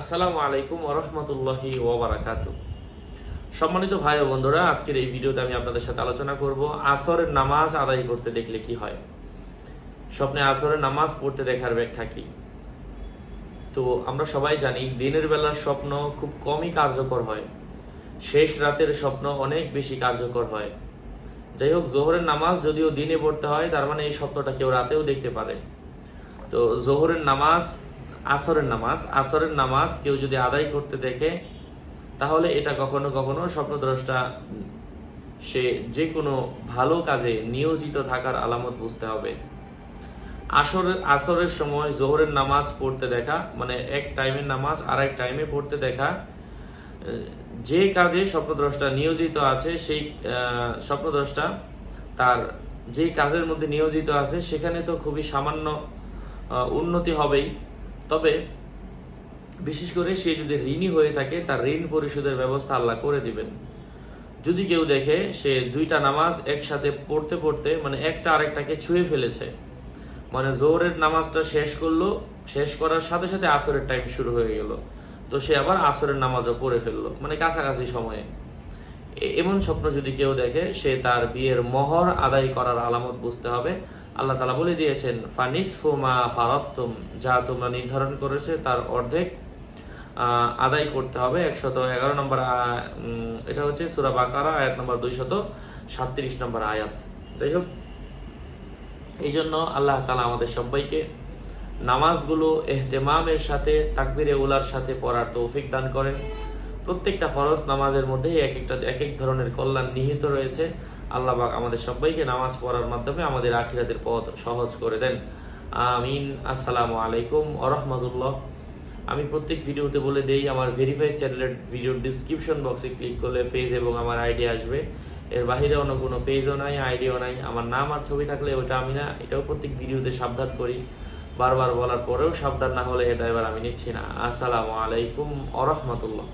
আসসালামু আলাইকুম ওরহমতুল্লাহি ওবরাকাত সম্মানিত ভাই ও বন্ধুরা, আজকের এই ভিডিওতে আমি আপনাদের সাথে আলোচনা করব আসরের নামাজ আদায় করতে দেখলে কি হয়। স্বপ্নে আসরের নামাজ পড়তে দেখার ব্যাখ্যা কি? তো আমরা সবাই জানি, দিনের বেলার স্বপ্ন খুব কমই কার্যকর হয়। শেষ রাতের স্বপ্ন অনেক বেশি কার্যকর হয়। যাই হোক, জোহরের নামাজ যদিও দিনে পড়তে হয়, তার মানে এই স্বপ্নটা কেউ রাতেও দেখতে পারে। তো জোহরের নামাজ আসরের নামাজ। আসরের নামাজ কেউ যদি আদায় করতে দেখে, তাহলে এটা কখনো কখনো স্বপ্নদ্রষ্টা সে যে কোনো ভালো কাজে নিয়োজিত থাকার আলামত বুঝতে হবে। আসরের আসরের সময় জোহরের নামাজ পড়তে দেখা মানে এক টাইমের নামাজ আর এক টাইমে পড়তে দেখা, যে কাজে স্বপ্নদ্রষ্টা নিয়োজিত আছে, সেই স্বপ্নদ্রষ্টা তার যে কাজের মধ্যে নিয়োজিত আছে, সেখানে তো খুবই সামান্য উন্নতি হবেই। তবে বিশেষ করে সে যদি ঋণী হয়ে থাকে, তার ঋণ পরিশোধের ব্যবস্থা আল্লাহ করে দিবেন। যদি কেউ দেখে সে দুইটা নামাজ একসাথে পড়তে পড়তে মানে একটা আরেকটাকে ছুঁয়ে ফেলেছে মানে জোহরের নামাজটা শেষ করল, শেষ করার সাথে সাথে আসরের টাইম শুরু হয়ে গেল, তো সে আবার আসরের নামাজও পড়ে ফেলল মানে কাছাকাছি সময়ে। এমন স্বপ্ন যদি কেউ দেখে, সে তার বিয়ের মহর আদায় করার আলামত বুঝতে হবে। আল্লাহ তালা বলে দিয়েছেন ফানিস ফুমা ফারতুম যা তোমরা নির্ধারণ করেছে তার অর্ধেক আদায় করতে হবে। একশত এগারো নম্বর এটা হচ্ছে সুরা বাকারা, আয়াত নম্বর দুইশত সাতত্রিশ নম্বর আয়াত। যাই হোক, এই জন্য আল্লাহ তালা আমাদের সবাইকে নামাজগুলো এহতেমামের সাথে, তাকবিরে উলার সাথে পড়ার তৌফিক দান করেন। প্রত্যেকটা ফরজ নামাজের মধ্যে এক একটা, এক এক ধরনের কল্যাণ নিহিত রয়েছে। আল্লাহ পাক আমাদের সবাইকে নামাজ পড়ার মাধ্যমে আমাদের আখিরাতের পথ সহজ করে দেন। আমিন। আসসালামু আলাইকুম আরহামদুল্লাহ আমি প্রত্যেক ভিডিওতে বলে দেই, আমার ভেরিফাইড চ্যানেলের ভিডিওর ডিসক্রিপশন বক্সে ক্লিক করলে পেজ এবং আমার আইডি আসবে। এর বাইরে অন্য কোনো পেজও নাই আইডিও নাই। আমার নাম আর ছবি থাকলে ওটা আমি না, এটাও প্রত্যেক ভিডিওতে সাবধান করি। বারবার বলার পরেও সাবধান না হলে এটা এবার আমি নিচ্ছি না। আসসালামু আলাইকুম আরহামতুল্লাহ